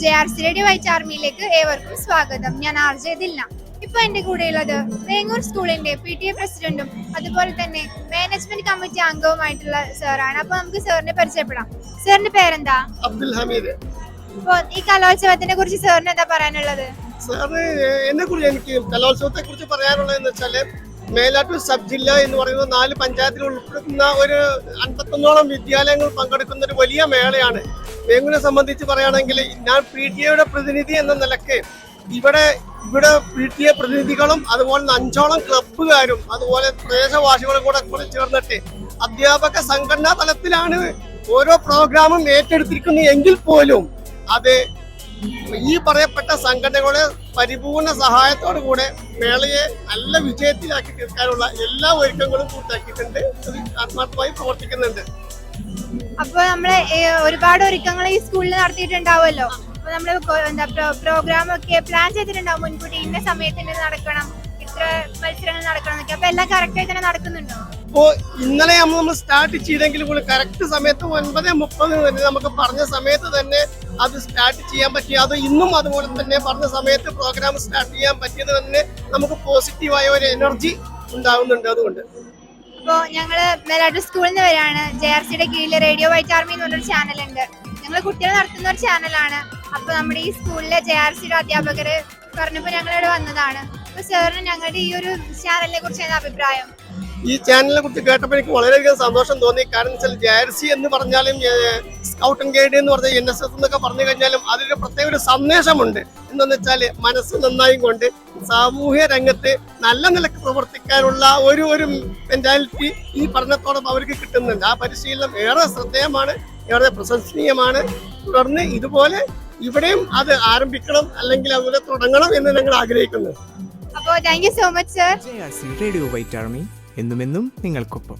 J R C radio white ആർമിയിലേക്ക് ഏവർക്കും സ്വാഗതം. ഞാൻ ആർ ജെ ദില്ല ഇപ്പൊ എന്റെ കൂടെയുള്ളത് വേങ്ങൂർ സ്കൂളിന്റെ പി ടി എ പ്രസിഡന്റും അതുപോലെ തന്നെ മാനേജ്മെന്റ് കമ്മിറ്റി അംഗവുമായിട്ടുള്ള സാറാണ്. അപ്പൊ നമുക്ക് സാറിനെ പരിചയപ്പെടാം. സാറിന്റെ പേരെന്താ? അബ്ദുൽ ഹമീദ്. അപ്പോ ഈ കലോത്സവത്തിനെ കുറിച്ച് സാറിന് എന്താ പറയാനുള്ളത്? സാറ് എന്നെ കുറിച്ച് എനിക്ക് കലോത്സവത്തെ കുറിച്ച് പറയാനുള്ളതെന്ന് വെച്ചാൽ മേലാറ്റൂർ സബ് ജില്ല എന്ന് പറയുന്ന നാല് പഞ്ചായത്തിൽ ഉൾപ്പെടുന്ന ഒരു അൻപത്തൊന്നോളം വിദ്യാലയങ്ങൾ പങ്കെടുക്കുന്ന ഒരു വലിയ മേളയാണ്. വേങ്ങുനെ സംബന്ധിച്ച് പറയുകയാണെങ്കിൽ ഞാൻ പി ടി എയുടെ പ്രതിനിധി എന്ന നിലയ്ക്ക് ഇവിടെ ഇവിടെ പി ടി എ പ്രതിനിധികളും അതുപോലെ അഞ്ചോളം ക്ലബ്ബുകാരും അതുപോലെ പ്രദേശവാസികളും കൂടെ കൂടെ ചേർന്നിട്ട് അധ്യാപക സംഘടനാ തലത്തിലാണ് ഓരോ പ്രോഗ്രാമും ഏറ്റെടുത്തിരിക്കുന്നത് എങ്കിൽ പോലും അത് ഈ പറയപ്പെട്ട സംഘടനകളുടെ പരിപൂർണ സഹായത്തോടു കൂടെ മേളയെ നല്ല വിജയത്തിലാക്കി തീർക്കാനുള്ള എല്ലാ ഒരുക്കങ്ങളും പൂർത്തിയാക്കിയിട്ടുണ്ട്. ആത്മാർത്ഥമായി പ്രവർത്തിക്കുന്നുണ്ട്. അപ്പൊ നമ്മൾ ഒരുപാട് ഒരുക്കങ്ങൾ ഈ സ്കൂളിൽ നടത്തിയിട്ടുണ്ടാവുമല്ലോ. അപ്പൊ നമ്മൾ കൊ- എന്താ പ്രോഗ്രാം ഒക്കെ പ്ലാൻ ചെയ്തിട്ടുണ്ടാവും മുൻകൂട്ടി ഇന്ന സമയത്തിന് നടക്കണം ഇത്ര മത്സരങ്ങൾ നടക്കണം അപ്പൊ എല്ലാം കറക്റ്റ് ആയി തന്നെ നടക്കുന്നുണ്ടോ? അപ്പോ ഇന്നലെ നമ്മൾ നമ്മൾ സ്റ്റാർട്ട് ചെയ്തെങ്കിൽ കൂടി കറക്റ്റ് സമയത്ത് ഒൻപത് മുപ്പതിന് തന്നെ നമുക്ക് പറഞ്ഞ സമയത്ത് തന്നെ അത് സ്റ്റാർട്ട് ചെയ്യാൻ പറ്റി. അത് ഇന്നും അതുപോലെ തന്നെ പറഞ്ഞ സമയത്ത് പ്രോഗ്രാം സ്റ്റാർട്ട് ചെയ്യാൻ പറ്റിയത് തന്നെ നമുക്ക് പോസിറ്റീവായ ഒരു എനർജി ഉണ്ടാകുന്നുണ്ട് അതുകൊണ്ട്. അപ്പോ ഞങ്ങൾ മേലാട്ടൂർ സ്കൂളിൽ നിന്ന് വരികയാണ് ജെ ആർ സിയുടെ കീഴിൽ റേഡിയോ വൈറ്റ് ആർമി എന്ന് പറഞ്ഞൊരു ചാനലുണ്ട് ഞങ്ങൾ കുട്ടികൾ നടത്തുന്ന ഒരു ചാനലാണ് അപ്പോൾ നമ്മുടെ ഈ സ്കൂളിലെ ജെ ആർ സിയുടെ അധ്യാപകർ പറഞ്ഞപ്പോ ഞങ്ങളിവിടെ വന്നതാണ്. അപ്പോൾ സാറിന് ഞങ്ങളുടെ ഈ ഒരു ചാനലിനെ കുറിച്ച് അഭിപ്രായം? ഈ ചാനലിനെ കുറിച്ച് കേട്ടപ്പോൾ എനിക്ക് വളരെയധികം സന്തോഷം തോന്നി. കാരണം വെച്ചാൽ ജേഴ്സി എന്ന് പറഞ്ഞാലും സ്കൗട്ട് ആൻഡ് ഗൈഡ് എന്ന് പറഞ്ഞാൽ എൻ എസ് എസ് എന്നൊക്കെ പറഞ്ഞു കഴിഞ്ഞാലും അതിന് പ്രത്യേക ഒരു സന്ദേശമുണ്ട്. എന്തെന്ന് വെച്ചാൽ മനസ്സ് നന്നായി കൊണ്ട് സാമൂഹ്യ രംഗത്ത് നല്ല നിലയ്ക്ക് പ്രവർത്തിക്കാനുള്ള ഒരു ഒരു മെന്റാലിറ്റി ഈ പഠനത്തോടൊപ്പം അവർക്ക് കിട്ടുന്നുണ്ട്. ആ പരിശീലനം ഏറെ ശ്രദ്ധേയമാണ് ഏറെ പ്രശംസനീയമാണ്. തുടർന്ന് ഇതുപോലെ ഇവിടെയും അത് ആരംഭിക്കണം അല്ലെങ്കിൽ അതുപോലെ തുടങ്ങണം എന്ന് ഞങ്ങൾ ആഗ്രഹിക്കുന്നു. അപ്പോൾ thank you so much sir radio white army എന്നുമെന്നും നിങ്ങൾക്കൊപ്പം.